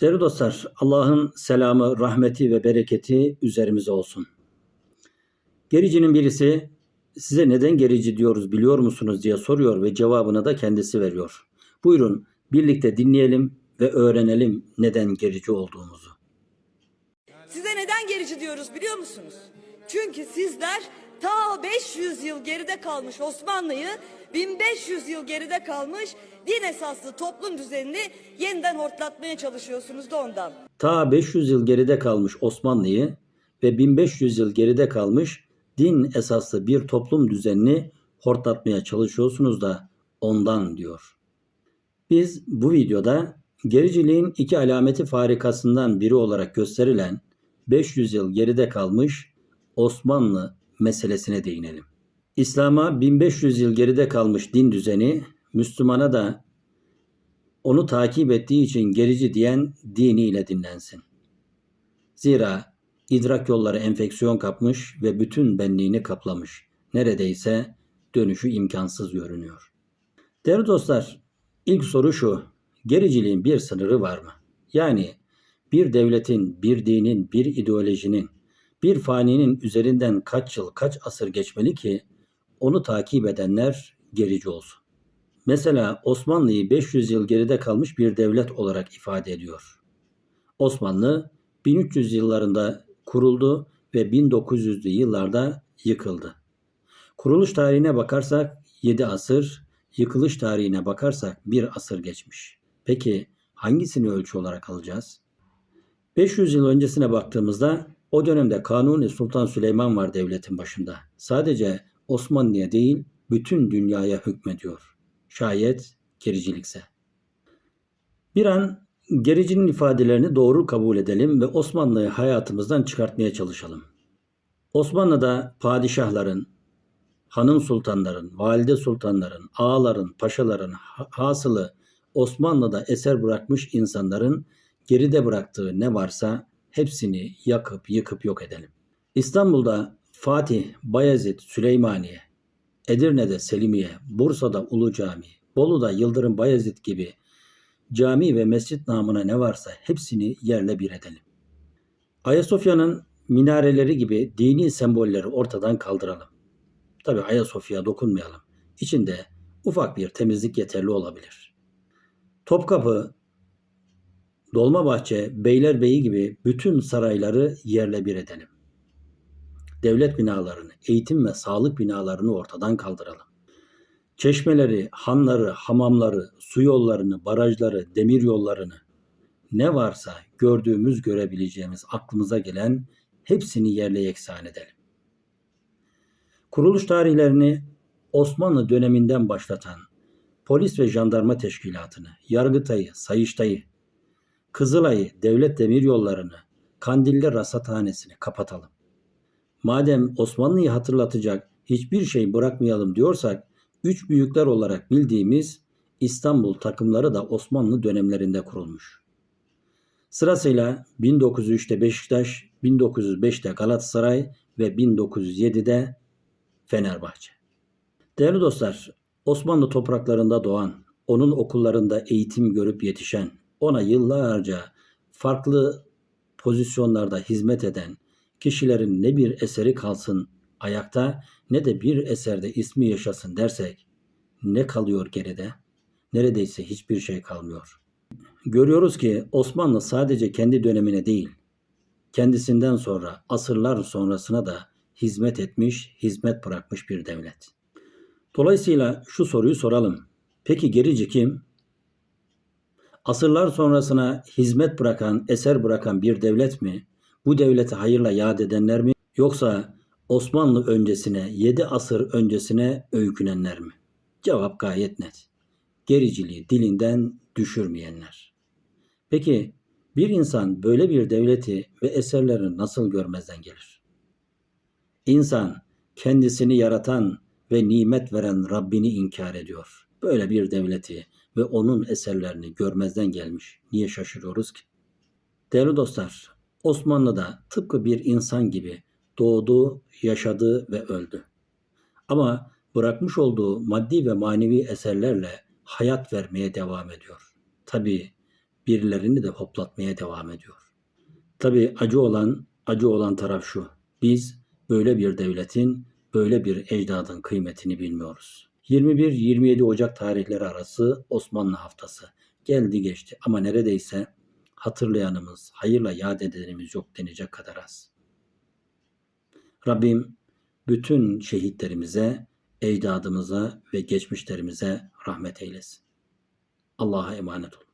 Değerli dostlar, Allah'ın selamı, rahmeti ve bereketi üzerimize olsun. Gericinin birisi size neden gerici diyoruz biliyor musunuz diye soruyor ve cevabını da kendisi veriyor. Buyurun birlikte dinleyelim ve öğrenelim neden gerici olduğumuzu. Size neden gerici diyoruz biliyor musunuz? Çünkü sizler ta 500 yıl geride kalmış Osmanlı'yı 1500 yıl geride kalmış din esaslı toplum düzenini yeniden hortlatmaya çalışıyorsunuz da ondan. Ta 500 yıl geride kalmış Osmanlı'yı ve 1500 yıl geride kalmış din esaslı bir toplum düzenini hortlatmaya çalışıyorsunuz da ondan diyor. Biz bu videoda gericiliğin iki alameti farikasından biri olarak gösterilen 500 yıl geride kalmış Osmanlı meselesine değinelim. İslam'a 1500 yıl geride kalmış din düzeni Müslümana da onu takip ettiği için gerici diyen diniyle dinlensin. Zira idrak yolları enfeksiyon kapmış ve bütün benliğini kaplamış. Neredeyse dönüşü imkansız görünüyor. Değerli dostlar, ilk soru şu. Gericiliğin bir sınırı var mı? Yani bir devletin, bir dinin, bir ideolojinin, bir faninin üzerinden kaç yıl, kaç asır geçmeli ki onu takip edenler gerici olsun. Mesela Osmanlı'yı 500 yıl geride kalmış bir devlet olarak ifade ediyor. Osmanlı 1300 yıllarında kuruldu ve 1900'lü yıllarda yıkıldı. Kuruluş tarihine bakarsak 7 asır, yıkılış tarihine bakarsak 1 asır geçmiş. Peki hangisini ölçü olarak alacağız? 500 yıl öncesine baktığımızda o dönemde Kanuni Sultan Süleyman var devletin başında. Sadece Osmanlı'ya değil bütün dünyaya hükmediyor. Şayet gericilikse. Bir an gericinin ifadelerini doğru kabul edelim ve Osmanlı'yı hayatımızdan çıkartmaya çalışalım. Osmanlı'da padişahların, hanım sultanların, valide sultanların, ağaların, paşaların, hasılı Osmanlı'da eser bırakmış insanların geride bıraktığı ne varsa hepsini yakıp yıkıp yok edelim. İstanbul'da Fatih, Bayezid, Süleymaniye, Edirne'de Selimiye, Bursa'da Ulu Cami, Bolu'da Yıldırım Bayezid gibi cami ve mescit namına ne varsa hepsini yerle bir edelim. Ayasofya'nın minareleri gibi dini sembolleri ortadan kaldıralım. Tabi Ayasofya'ya dokunmayalım. İçinde ufak bir temizlik yeterli olabilir. Topkapı, Dolmabahçe, Beylerbeyi gibi bütün sarayları yerle bir edelim. Devlet binalarını, eğitim ve sağlık binalarını ortadan kaldıralım. Çeşmeleri, hanları, hamamları, su yollarını, barajları, demir yollarını ne varsa gördüğümüz, görebileceğimiz, aklımıza gelen hepsini yerle yeksan edelim. Kuruluş tarihlerini Osmanlı döneminden başlatan polis ve jandarma teşkilatını, Yargıtay'ı, Sayıştay'ı, Kızılay'ı, devlet demir yollarını, Kandilli rasathanesini kapatalım. Madem Osmanlı'yı hatırlatacak hiçbir şey bırakmayalım diyorsak, üç büyükler olarak bildiğimiz İstanbul takımları da Osmanlı dönemlerinde kurulmuş. Sırasıyla 1903'te Beşiktaş, 1905'te Galatasaray ve 1907'de Fenerbahçe. Değerli dostlar, Osmanlı topraklarında doğan, onun okullarında eğitim görüp yetişen, ona yıllarca farklı pozisyonlarda hizmet eden kişilerin ne bir eseri kalsın ayakta ne de bir eserde ismi yaşasın dersek ne kalıyor geride? Neredeyse hiçbir şey kalmıyor. Görüyoruz ki Osmanlı sadece kendi dönemine değil, kendisinden sonra asırlar sonrasına da hizmet etmiş, hizmet bırakmış bir devlet. Dolayısıyla şu soruyu soralım. Peki gerici kim? Asırlar sonrasına hizmet bırakan, eser bırakan bir devlet mi? Bu devleti hayırla yad edenler mi? Yoksa Osmanlı öncesine, 7 asır öncesine öykünenler mi? Cevap gayet net. Gericiliği dilinden düşürmeyenler. Peki bir insan böyle bir devleti ve eserlerini nasıl görmezden gelir? İnsan kendisini yaratan ve nimet veren Rabbini inkar ediyor. Böyle bir devleti ve onun eserlerini görmezden gelmiş. Niye şaşırıyoruz ki? Değerli dostlar, Osmanlı'da tıpkı bir insan gibi doğdu, yaşadı ve öldü. Ama bırakmış olduğu maddi ve manevi eserlerle hayat vermeye devam ediyor. Tabi birilerini de hoplatmaya devam ediyor. Tabii acı olan, acı olan taraf şu. Biz böyle bir devletin, böyle bir ecdadın kıymetini bilmiyoruz. 21-27 Ocak tarihleri arası Osmanlı haftası. Geldi geçti ama neredeyse hatırlayanımız, hayırla yad edenimiz yok denecek kadar az. Rabbim bütün şehitlerimize, ecdadımıza ve geçmişlerimize rahmet eylesin. Allah'a emanet olun.